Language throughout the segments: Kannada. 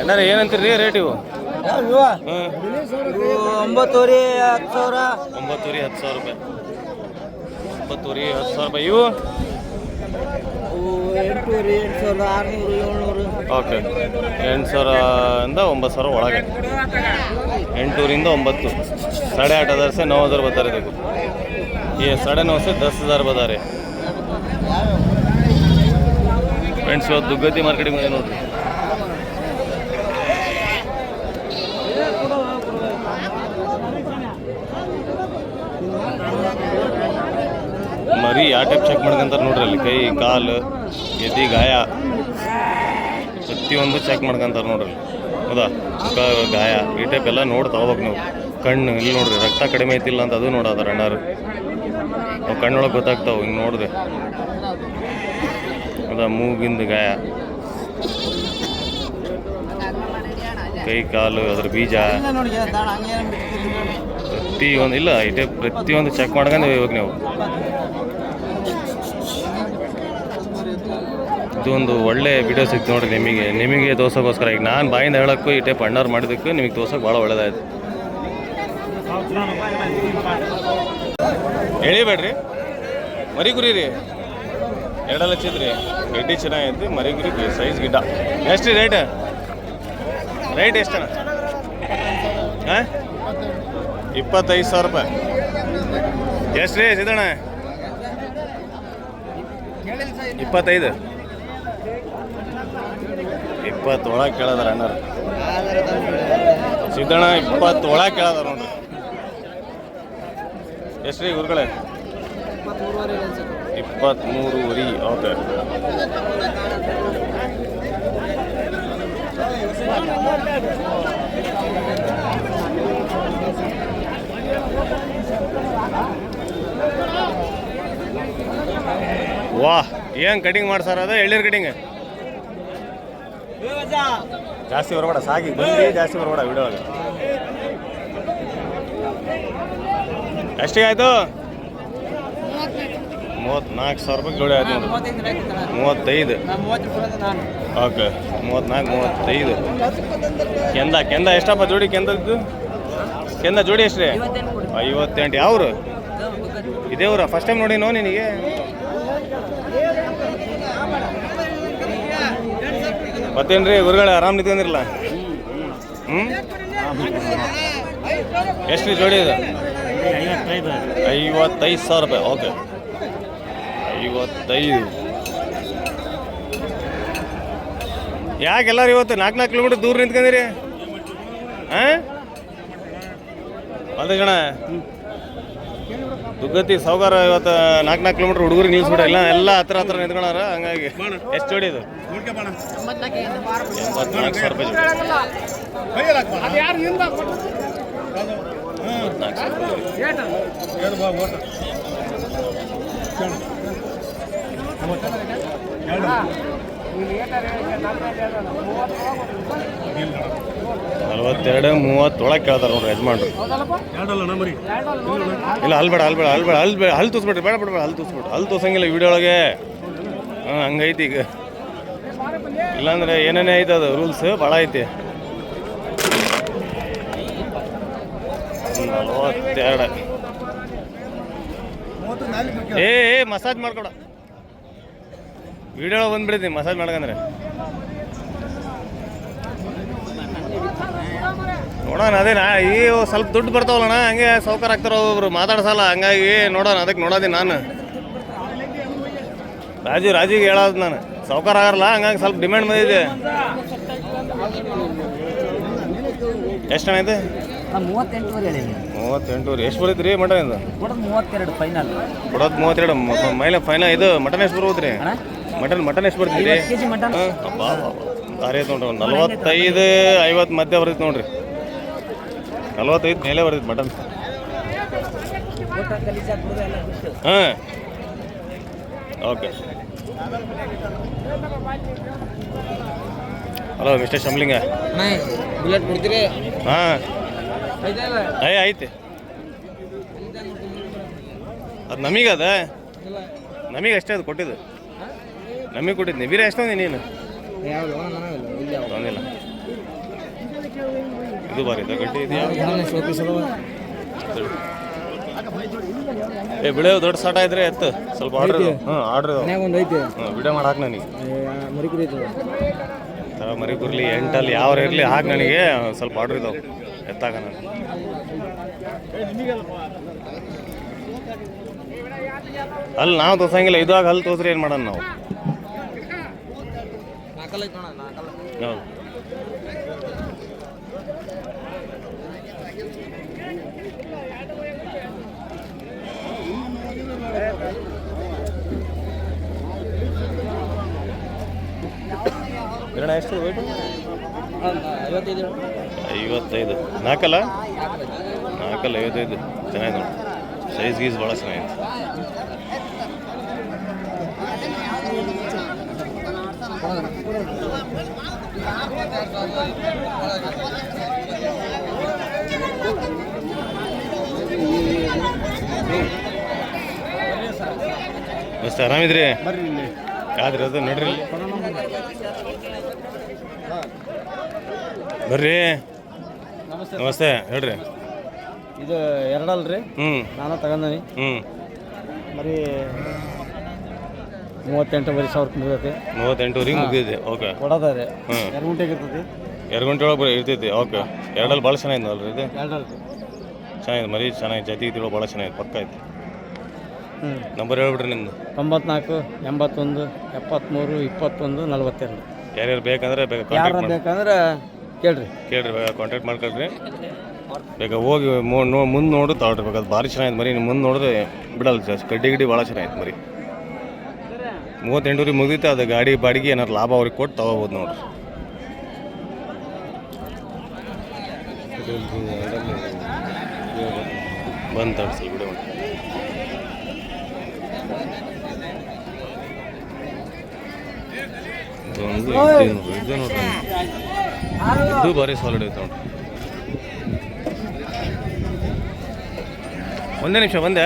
ಅಣ್ಣಾರ ಏನಂತೀರಿ ರೇಟ್ ಇವು ಹ್ಞೂ ಒಂಬತ್ತುವರೆ ಹತ್ತು ಸಾವಿರ ಒಂಬತ್ತುವರೆ ಹತ್ತು ಸಾವಿರ ರೂಪಾಯಿ ಒಂಬತ್ತುವರೆ ಹತ್ತು ಸಾವಿರ ರೂಪಾಯಿ ಇವು ಅವು ಎಂಟೂವರೆ ಎಂಟು ಸಾವಿರದ ಆರುನೂರು ಏಳ್ನೂರು ಓಕೆ ಎಂಟು ಸಾವಿರದಿಂದ ಒಂಬತ್ತು ಸಾವಿರ ಒಳಗೆ ಎಂಟೂರಿಂದ ಒಂಬತ್ತು साढ़े आठ हज़ार से नौ हज़ार बता रहे देखो ये साढ़े नौ से दस हज़ार बता रहे ಫ್ರೆಂಡ್ಸ್ ಇವತ್ತು ದುಗ್ಗತಿ ಮಾರ್ಕೆಟಿಂಗ್ ಬಂದೆ ನೋಡ್ರಿ ಮರಿ ಯಾವ ಟೈಪ್ ಚೆಕ್ ಮಾಡ್ಕೊಂತಾರೆ ನೋಡ್ರಿ ಅಲ್ಲಿ, ಕೈ, ಕಾಲು, ಎದಿ, ಗಾಯ. ಪ್ರತಿಯೊಂದು ಚೆಕ್ ಮಾಡ್ಕೊಂತಾರೆ ನೋಡ್ರಿ ಹೌದಾ? ಮುಖ, ಗಾಯ, ಈ ಟೈಪ್ ಎಲ್ಲ ನೋಡಿ ತಗೋಬೇಕು ನೀವು. ಕಣ್ಣು, ಇಲ್ಲಿ ನೋಡ್ರಿ, ರಕ್ತ ಕಡಿಮೆ ಐತಿಲ್ಲ ಅಂತ ಅದು ನೋಡೋದಾರ ಅಣ್ಣಾರು ಅವು ಕಣ್ಣೊಳಗೆ ಗೊತ್ತಾಗ್ತಾವೆ, ಹಿಂಗೆ ನೋಡಿದೆ. ಹೌದಾ? ಮೂಗಿಂದ ಗಾಯ. ಕೈ, ಕಾಲು, ಅದ್ರ ಬೀಜ. ಪ್ರತಿಯೊಂದು, ಇಲ್ಲ ಟೈಪ್ ಪ್ರತಿಯೊಂದು ಚೆಕ್ ಮಾಡ್ಕೊಂಡು ಇವಾಗ ನೀವು. ಇದೊಂದು ಒಳ್ಳೆ ವಿಡಿಯೋ ಸಿಕ್ತು ನೋಡಿರಿ ನಿಮಗೆ. ನಿಮಗೆ ತೋರ್ಸೋಕ್ಕೋಸ್ಕರ ಈಗ ನಾನು ಬಾಯಿಂದ ಹೇಳೋಕ್ಕೂ ಈ ಟೈಪ್ ಅಣ್ಣವ್ರು ಮಾಡಿದ್ದಕ್ಕೂ ನಿಮಗೆ ತೋರ್ಸೋಕೆ ಭಾಳ ಒಳ್ಳೇದಾಯ್ತು. ಹೇಳಿಬೇಡ್ರಿ ಮರಿಗುರಿ ರೀ ಎರಡಲ್ಲ ಹಚ್ಚಿದ್ರಿ ಗೆಡ್ಡಿ ಚೆನ್ನಾಗೈತಿ ಮರಿ ಗುರಿ ಸೈಜ್ ಗಿಡ್ಡ. ಎಷ್ಟು ರೇಟ್ ರೇಟ್ ಎಷ್ಟಣ್ಣ ಹಾಂ? ಇಪ್ಪತ್ತೈದು ಸಾವಿರ ರೂಪಾಯಿ. ಎಷ್ಟು ರೀ ಸಿದ್ದಣ್ಣ? ಇಪ್ಪತ್ತೈದು. ಇಪ್ಪತ್ತು ಒಳಗೆ ಕೇಳದಾರ ಅಣ್ಣಾರ ಸಿದ್ದಣ್ಣ ಇಪ್ಪತ್ತು ಒಳಗೆ ಕೇಳದಾರ ನೋಡ್ರಿ. ಎಷ್ಟು ರೀ ಗುರುಗಳೇ? ಇಪ್ಪತ್ತ್ಮೂರುವರೆ ಓಕೆ ವಾಹ್, ಏನು ಕಟಿಂಗ್ ಮಾಡ್ಸಾರ ಅದ? ಎಳ್ಳೀರು ಕಟಿಂಗ್? ಜಾಸ್ತಿ ಬರಬೇಡ ಸಾಗಿ, ಬಂದು, ಜಾಸ್ತಿ ಬರಬೇಡ ವಿಡಿಯೋ ಎಷ್ಟಿಗೆ ಆಯ್ತು? ಮೂವತ್ತ್ನಾಲ್ಕು ಸಾವಿರ ರೂಪಾಯಿ ಜೋಡಿ ಆಯ್ತು ಮೂವತ್ತೈದು. ಓಕೆ ಮೂವತ್ತ್ನಾಲ್ಕು ಮೂವತ್ತೈದು. ಕೆಂದ ಕೆಂದ ಎಷ್ಟಪ್ಪ ಜೋಡಿ ಕೆಂದದ್ದು? ಕೆಂದ ಜೋಡಿ ಎಷ್ಟು ಐವತ್ತೆಂಟು. ಯಾವ್ರು? ಇದೇವ್ರ ಫಸ್ಟ್ ಟೈಮ್ ನೋಡಿ ನೋ ನಿನಗೆ? ಮತ್ತೇನ್ರಿ ಗುರುಗಳೇ, ಆರಾಮ್ ನಿಂತಿಲ್ಲ ಹ್ಞೂ ಎಷ್ಟು ಜೋಡಿ ಇದು? ಐವತ್ತೈದು ಸಾವಿರ ರೂಪಾಯಿ, ಓಕೆ. ಐವತ್ತೈದು. ಯಾಕೆ ಎಲ್ಲರೂ ಇವತ್ತು ನಾಲ್ಕು ನಾಲ್ಕು ಕಿಲೋಮೀಟರ್ ದೂರ ನಿಂತ್ಕೊಂಡಿರಿ? ಹಾಂ? ಅದೇ ಜಣ ದುಗ್ಗತಿ ಸಾವುಕಾರ ಇವತ್ತು ನಾಲ್ಕು ನಾಲ್ಕು ಕಿಲೋಮೀಟರ್ ಹುಡುಗರು ನಿಲ್ಸ್ಬಿಡ ಇಲ್ಲ, ಎಲ್ಲ ಹತ್ರ ಹತ್ರ ನಿಂತ್ಕೊಳಾರ, ಹಂಗಾಗಿ ಎಷ್ಟು ಜೋಡಿ ಇದು? ಎಂಬತ್ನಾಲ್ಕು ಸಾವಿರ ರೂಪಾಯಿ ಜೋಡಿ. ನಲವತ್ತೆರಡು ಮೂವತ್ತೊಳಗೆ ಕೇಳ್ತಾರೆ ನೋಡ್ರಿ ಯಜಮಾನ್ರು. ಇಲ್ಲ, ಅಲ್ಲಿ ಬೇಡ ಅಲ್ಲಿ ಬೇಡ ಅಲ್ಲಿ ಬೇಡ ಅಲ್ಲಿ ಬೇಡ ಬೇಡ ಅಲ್ಲಿ ತೋರಿಸ್ಬಿಡ್ರಿ ಅಲ್ಲಿ ತೋರ್ಸಂಗಿಲ್ಲ ವಿಡಿಯೋ ಒಳಗೆ ಹಾಂ, ಹಂಗೈತಿ ಈಗ. ಇಲ್ಲಾಂದ್ರೆ ಏನೇನೇ ಐತೆ ಅದು ರೂಲ್ಸ್ ಭಾಳ ಐತಿ. ನಲವತ್ತೆರಡು. ಏ ಏ ಮಸಾಜ್ ಮಾಡ್ಕೊಡ. ವಿಡಿಯೋ ಬಂದ್ಬಿಡಿದ್ದೀನಿ ಮಸಾಜ್ ಮಾಡ್ಕಂದ್ರೆ ನೋಡೋಣ ಅದೇ ನಾ ಈ ಸ್ವಲ್ಪ ದುಡ್ಡು ಬರ್ತಾವಲ್ಲಣ್ಣ ಹಂಗೆ ಸೌಕರ್ ಆಗ್ತಾರ ಒಬ್ರು ಮಾತಾಡ್ಸಲ್ಲ ಹಂಗಾಗಿ ನೋಡೋಣ ಅದಕ್ಕೆ ನೋಡೋದಿ ನಾನು. ರಾಜು ರಾಜಿಗೆ ಹೇಳೋದು ನಾನು. ಸೌಕರ್ ಆಗಲ್ಲ ಹಂಗಾಗಿ ಸ್ವಲ್ಪ ಡಿಮ್ಯಾಂಡ್ ಬಂದಿದೆ. ಎಷ್ಟು ಹಣ ಇದೆ? ಮೂವತ್ತೆಂಟುವರೆ ಎಷ್ಟು ಬರ್ತೈತೆ ರೀ ಮಟನ್ ಇದು? ಮೂವತ್ತೆರಡು ಫೈನಲ್ ಕೊಡೋದು ಮೂವತ್ತೆರಡು. ಮೈಲ ಫೈನಲ್ ಇದು ಮಟನ್ ಎಷ್ಟು ಬರ್ಬೋದು ರೀ ಮಟನ್ ಮಟನ್ ಎಷ್ಟು ಬರ್ತೈತಿ ಭಾರಿ ಐತೆ ನೋಡ್ರಿ ಒಂದು ನಲ್ವತ್ತೈದು ಐವತ್ತು ಮಧ್ಯ ಬರ್ತೈತೆ ನೋಡ್ರಿ. ನಲ್ವತ್ತೈದು ಮೇಲೆ ಬರ್ತೈತೆ ಮಟನ್. ಹಾಂ. ಓಕೆ ಹಲೋ ಮಿಸ್ಟರ್ ಕೊಡ್ತೀರಿ ಹಾಂ. ಐದಲ್ಲ ಐತೆ. ಅದು ನಮಗದ ನಮಗೆ ಅಷ್ಟೇ ಅದು ಕೊಟ್ಟಿದ್ದು. ನಮಗೆ ಕೊಟ್ಟಿದ್ದು. ನಿಬಿರ ಎಷ್ಟೊಂದು ನೀನು? ತೊಂದಿಲ್ಲ ಇದು ಬಾರಿ ಇದೆ? ಗಡ್ಡಿ ಏ ಬಿಳಿಯೋ ದೊಡ್ಡ ಸಾಟ ಇದ್ರೆ ಎತ್ತು. ಸ್ವಲ್ಪ ಆರ್ಡ್ರ್ ಹಾಂ ಆರ್ಡ್ರ್ ಒಂದು ಐತಿ. ಹಾಂ ವಿಡಿಯೋ ಮಾಡಿ ಹಾಕಿ ನನಗೆ. ಮರಿ ಥರ ಕುರ್ಲಿ ಎಂಟಲ್ಲಿ ಯಾವ ಇರಲಿ ಹಾಕಿ ನನಗೆ. ಸ್ವಲ್ಪ ಆರ್ಡ್ರ್ ಇದಾವೆ ಎತ್ತಾಗ ನಾನು. ಅಲ್ಲಿ ನಾವು ತೋರ್ಸಂಗಿಲ್ಲ. ಇದಾಗ ಅಲ್ಲಿ ತೋರ್ಸ್ರಿ ಏನು ಮಾಡೋಣ ನಾವು ನಾಲ್ಕಲ್ಲ ಐತಿ ನೋಡ ನಾಲ್ಕಲ್ಲ ಹೌದು. ಕಿರಣ ಎಷ್ಟು ವೇಟು ಐವತ್ತೈದು. ನಾಲ್ಕಲ್ಲ? ನಾಲ್ಕಲ್ಲ ಐವತ್ತೈದು. ಚೆನ್ನಾಗಿದೆ ನೋಡಿ. ಸೈಜ್ ಗೀಸ್ ಭಾಳ ಚೆನ್ನಾಗಿದೆ. ಮಸ್ತ್ ಆರಾಮಿದ್ರಿ? ಬರ್ರಿ ಇಲ್ಲಿ. ಯಾವ್ದ್ರಿ ಅದು? ನೋಡ್ರಿ. ಬರ್ರಿ. ನಮಸ್ತೆ. ನಮಸ್ತೆ. ಹೇಳ್ರಿ. ಇದು ಎರಡಲ್ರಿ? ಹ್ಞೂ ನಾನು ತಗೊಂಡಿ ಹ್ಞೂ ಮರಿ ಮೂವತ್ತೆಂಟು ಸಾವಿರಕ್ಕೆ ಸಾವಿರ ಮುಗಿದೈತಿ ಮೂವತ್ತೆಂಟುವರೆಗೆ ಮುಗಿದಿದೆ ಓಕೆ ಕೊಡೋದಾದ್ರೆ ಹ್ಞೂ ಎರಡು ಗಂಟೆಗೆ ಇರ್ತೈತಿ. ಎರಡು ಗಂಟೆ ಒಳಗೆ ಬರೀ ಇರ್ತೈತಿ ಓಕೆ ಎರಡಲ್ಲಿ ಭಾಳ ಚೆನ್ನಾಗಿದೆ ಅಲ್ರಿ ಇದು? ಎರಡಲ್ರಿ ಚೆನ್ನಾಗಿದೆ ಮರಿ ಚೆನ್ನಾಗಿದೆ ಜಾತಿ ಇದ್ದಿರೋ ಭಾಳ ಚೆನ್ನಾಗಿದೆ ಪಕ್ಕ ಐತಿ. ಹ್ಞೂ ನಂಬರ್ ಹೇಳ್ಬಿಡ್ರಿ ನಿಮ್ದು. ತೊಂಬತ್ನಾಲ್ಕು ಎಂಬತ್ತೊಂದು ಎಪ್ಪತ್ತ್ಮೂರು ಇಪ್ಪತ್ತೊಂದು ನಲ್ವತ್ತೆರಡು. ಯಾರ್ಯಾರು ಬೇಕಂದ್ರೆ ಬೇಗ ಯಾರ ಕಾಂಟ್ಯಾಕ್ಟ್ ಮಾಡಿ. ಬೇಕಂದ್ರೆ ಕೇಳ್ರಿ. ಕೇಳ್ರಿ ಬೇಗ ಕಾಂಟ್ಯಾಕ್ಟ್ ಮಾಡ್ಕೊಳ್ರಿ. ಬೇಗ ಹೋಗಿ ಮೋ ನೋ ಮುಂದೆ ನೋಡು ತಗೊಳ್ರಿ ಬೇಕಾದ್ರೆ ಭಾರಿ ಚೆನ್ನಾಗಿದೆ ಮರಿ ನೀವು ಮುಂದೆ ನೋಡಿದ್ರೆ ಬಿಡಲ್ಲ ಜಾಸ್ತಿ. ಕಡ್ಡಿ ಗಡ್ಡಿ ಭಾಳ ಚೆನ್ನಾಗಿದೆ ಮರಿ. ಮೂವತ್ತೆಂಟೂರಿಗೆ ಮುಗಿದಿತ್ತು, ಅದು ಗಾಡಿ ಬಾಡಿಗೆ ಏನಾರು ಲಾಭ ಅವ್ರಿಗೆ ಕೊಟ್ಟು ತಗೋಬೋದು ನೋಡ್ರಿ. ನೋಡ್ರಿ, ಇದು ನೋಡ್ರಿ. ಇದು ಭಾರಿ ಸಾಲಿಡ್ ಐತೆ ನೋಡ್ರಿ. ಒಂದೇ ನಿಮಿಷ ಬಂದೆ.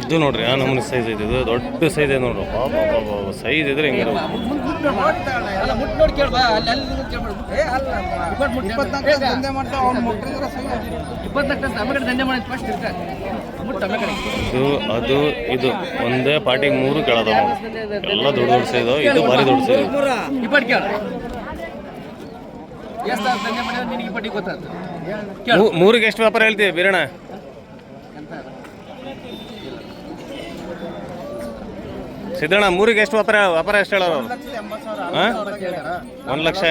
ಇದು ನೋಡ್ರಿ ಆ ನಮೂನಿ ಸೈಜ್ ಐತೆ ಇದು ದೊಡ್ಡ ಸೈಜ್ ಐತೆ ನೋಡ್ರಿ. ಸೈಜ್ ಇದ್ರೆ ಹಿಂಗೆ ಇದು ಅದು ಇದು ಒಂದೇ ಪಾರ್ಟಿಗೆ ಮೂರು ಕೇಳದ ಎಲ್ಲ ದೊಡ್ಡ ದೊಡ್ಡ ಸೈಜ್ ಇದು ಭಾರಿ ದೊಡ್ಡ ಸೈಜ್ ಮೂರಿಗೆ ಎಷ್ಟು ವ್ಯಾಪಾರ ಹೇಳ್ತೀವಿ ಬಿರಣ ಸಿದ್ದಣ್ಣ, ಮೂರಿಗೆ ಎಷ್ಟು ವ್ಯಾಪಾರ ವ್ಯಾಪಾರ ಎಷ್ಟು ಹೇಳೋರು ಒಂದು ಲಕ್ಷ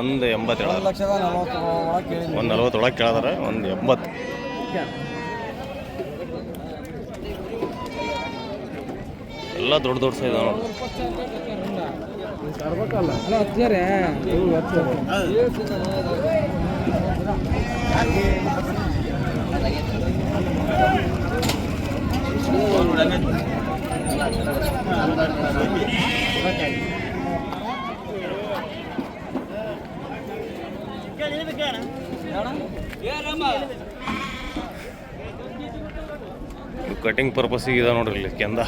ಒಂದು ಎಂಬತ್ತು ಹೇಳ ಒಂದು ನಲ್ವತ್ತೊಳಗೆ ಕೇಳಿದಾರೆ, ಒಂದು ಎಂಬತ್ತು. ಎಲ್ಲ ದೊಡ್ಡ ದೊಡ್ಡ ಸೈಜ್ ನೋಡಿ ಅಲ್ಲ ಹಚ್ಚಾರೆ ಕಟಿಂಗ್ ಪರ್ಪಸ್ಸಿಗೆ ಇದೆ ನೋಡ್ರಿ ಇಲ್ಲಿ ಕೆಂದ.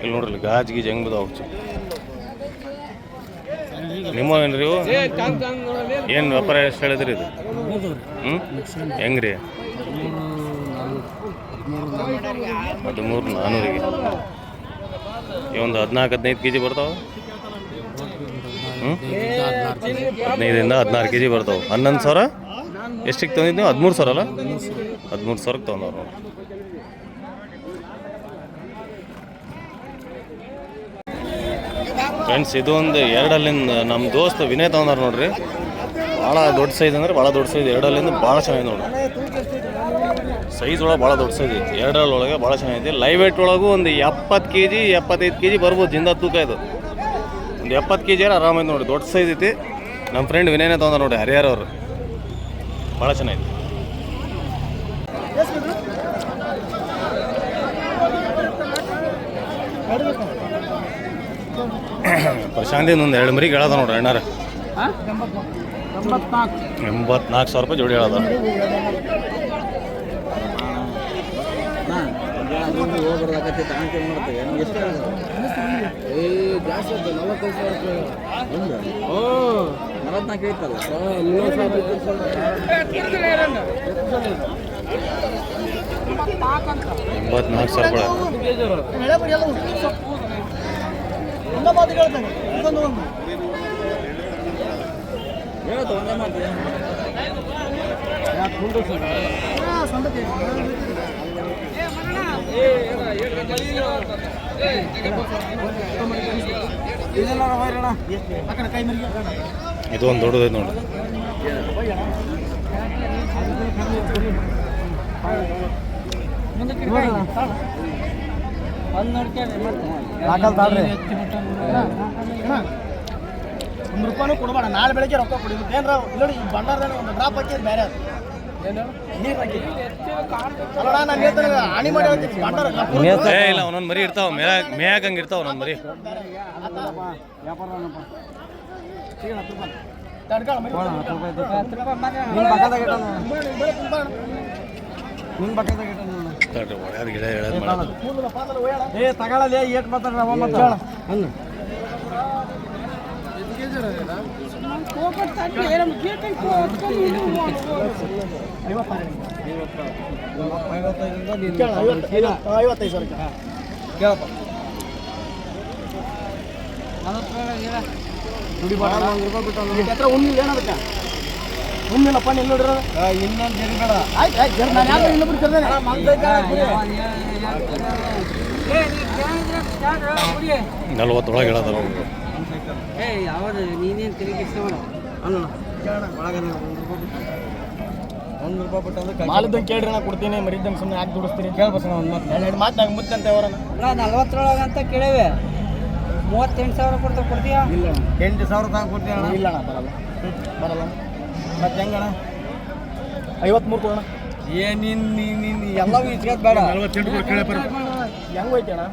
ಇಲ್ಲಿ ನೋಡ್ರಿ ಗಾಜ್ ಗೀಜ್ ಹೆಂಗ್ ಬಿದಾವ ನಿಮ್ಮ ಏನ್ರಿ ಇವು? ಏನು ವ್ಯಾಪಾರ ಎಷ್ಟು ಹೇಳಿದ್ರಿ ಇದು? ಹ್ಞೂ ಹೆಂಗ್ರಿ? ಹದಿಮೂರು ನಾನ್ನೂರಿಗೆ ಈ ಒಂದು ಹದಿನಾಲ್ಕು, ಹದಿನೈದು ಕೆ ಜಿ ಬರ್ತಾವೆ ಹದಿನೈದರಿಂದ ಹದಿನಾರು ಕೆ ಜಿ ಬರ್ತಾವೆ. ಹನ್ನೊಂದು ಸಾವಿರ? ಎಷ್ಟಕ್ಕೆ ತಂದಿದ್ದು ಹದಿಮೂರು ಸಾವಿರ ಅಲ್ಲ? ಹದಿಮೂರು ಸಾವಿರಕ್ಕೆ ತೊಗೊಂಡವ್ರು ಫ್ರೆಂಡ್ಸ್ ಇದು ಒಂದು ಎರಡಲ್ಲಿಂದ ನಮ್ಮ ದೋಸ್ತ ವಿನಯ್ ತಗೊಂಡಾರ ನೋಡ್ರಿ. ಭಾಳ ದೊಡ್ಡ ಸೈಜ್ ಅಂದ್ರೆ ಭಾಳ ದೊಡ್ಡ ಸೈಜ್ ಎರಡಲ್ಲಿಂದ ಭಾಳ ಚೆನ್ನಾಗಿದೆ ನೋಡ್ರಿ. ಸೈಜ್ ಒಳಗೆ ಭಾಳ ದೊಡ್ಡ ಸೈಜ್ ಐತಿ. ಎರಡರೊಳಗೆ ಭಾಳ ಚೆನ್ನಾಗಿದೆ. ಲೈವ್ ವೇಟ್ ಒಳಗೂ ಒಂದು ಎಪ್ಪತ್ತು ಕೆ ಜಿ ಎಪ್ಪತ್ತೈದು ಕೆ ಜಿ ಬರ್ಬೋದು ಜಿಂದ ತೂಕ ಇದು. ಒಂದು ಎಪ್ಪತ್ತು ಕೆ ಜಿ ಆರಾಮಾಗಿ ನೋಡಿ ದೊಡ್ಡ ಸೈಜ್ ಐತಿ. ನಮ್ಮ ಫ್ರೆಂಡ್ ವಿನಯ್ನೇ ತೊಗೊಂಡ್ರೆ ನೋಡಿ ಹರಿಹರವ್ರು ಭಾಳ ಚೆನ್ನಾಗೈತಿ ಪ್ರಶಾಂತಿ ಒಂದು ಎರಡು ಮರಿಗೆ ಹೇಳದ ನೋಡ್ರಿ ಅಣ್ಣಾರ. ಎಂಬತ್ನಾಲ್ಕು. ಸಾವಿರ ರೂಪಾಯಿ ಜೋಡಿ ಹೇಳದ. ಎಂಬತ್ನಾಲ್ಕು ಸಾವಿರ ರೂಪಾಯಿ. ಹೇಳತ್ತು ಒಂದೇ ಮಾತು ಇದು ಒಂದು ತಾಳ್ರಿ ಒಂದು ರೂಪಾಯಿನೂ ಕೊಡಬೇಡ ನಾಳೆ ಬೆಳಗ್ಗೆ ರೊಕ್ಕ ಕೊಡಿ ಏನ್ರ ನೋಡಿ ಈ ಒಂದು ಡ್ರಾಪ್ ಹಾಕಿದ್ ಬೇರೆ ಅದು ನೀರು ಹಾಕಿ ಅಲ್ಲೋಡ ನಾನು ಹಾನಿ ಮಾಡಿ ಅಂತ ಭಂಡಾರ ಏ ಇಲ್ಲ ಒಂದೊಂದು ಮರಿ ಇರ್ತಾವ ಮೇ ಮೇಯಾಕಂಗೆ ಇರ್ತಾವ ಒಂದೊಂದು ಮರಿ ತಡ್ಕೊಳ ಮರಿ. ನಿನ್ ಪಕ್ಕದಾಗ ತಡ್ರಿ ಒಳ್ಳೆಯ ಗಿಡ ಹೇಳೋದು ಮಾಡೋದು. ಏ ತಗೊಳ್ಳಲಿ ಏಟ್ ಮಾತಾಡ್ರ ಅವ ಐವತ್ತೈದು ಸಾವಿರ ಕೇಳಪ್ಪ. ಹತ್ರ ಉಣ್ಣಿಲ್ಲ ಏನದಕ್ಕೆ ನೀನು ನೋಡಿರೋ? ಇನ್ನೊಂದು ಜರಿಬೇಡ ಆಯ್ತು ಆಯ್ತು ಜರ ನಾನು ಯಾರು ಇನ್ನೊಬ್ರು ಕರ್ದೇನೆ ನಲ್ವತ್ತೊಳಗೆ ಹೇಳೋದು ಯಾವ್ದು ನೀನೇನು ತಿರುಗಿ ಇಷ್ಟ ಮಾಡ ಅಲ್ಲ ಒಂದು ರೂಪಾಯಿ ಬಿಟ್ಟು ಅಂದ್ರೆ ಮಾಲಿದ್ದಂಗೆ ಕೇಳ್ರಿ ನಾ ಕೊಡ್ತೀನಿ. ಮರಿದ್ದಂಗೆ ಸುಮ್ಮನೆ ಯಾಕೆ ದುಡಿಸ್ತೀನಿ ಕೇಳ್ಬೇಕು ಒಂದು ಮಾತು. ಎರಡು ಮಾತು ನಂಗೆ ಮುತ್ತಂತೆ ಅವರನ್ನ. ನಲ್ವತ್ತರೊಳಗೆ ಅಂತ ಕೇಳೇವೆ. ಮೂವತ್ತೆಂಟು ಸಾವಿರ ಕೊಡ್ತಾ ಕೊಡ್ತೀಯಾ? ಇಲ್ಲ ಎಂಟು ಸಾವಿರ ತಗೊಂಡು ಕೊಡ್ತೀಯ ಇಲ್ಲ ಅಣ್ಣ ಬರಲ್ಲ. ಬರಲ್ಲ. ಮತ್ತೆ ಹೆಂಗಣ ಐವತ್ಮೂರು ಕೊಡೋಣ ಏ ನೀನ್ ಎಲ್ಲವೂ ಇಸ್ಕೋದ್ ಬೇಡ. ಹೆಂಗ್ ಹೋಯ್ತಿ ಅಣ್ಣ?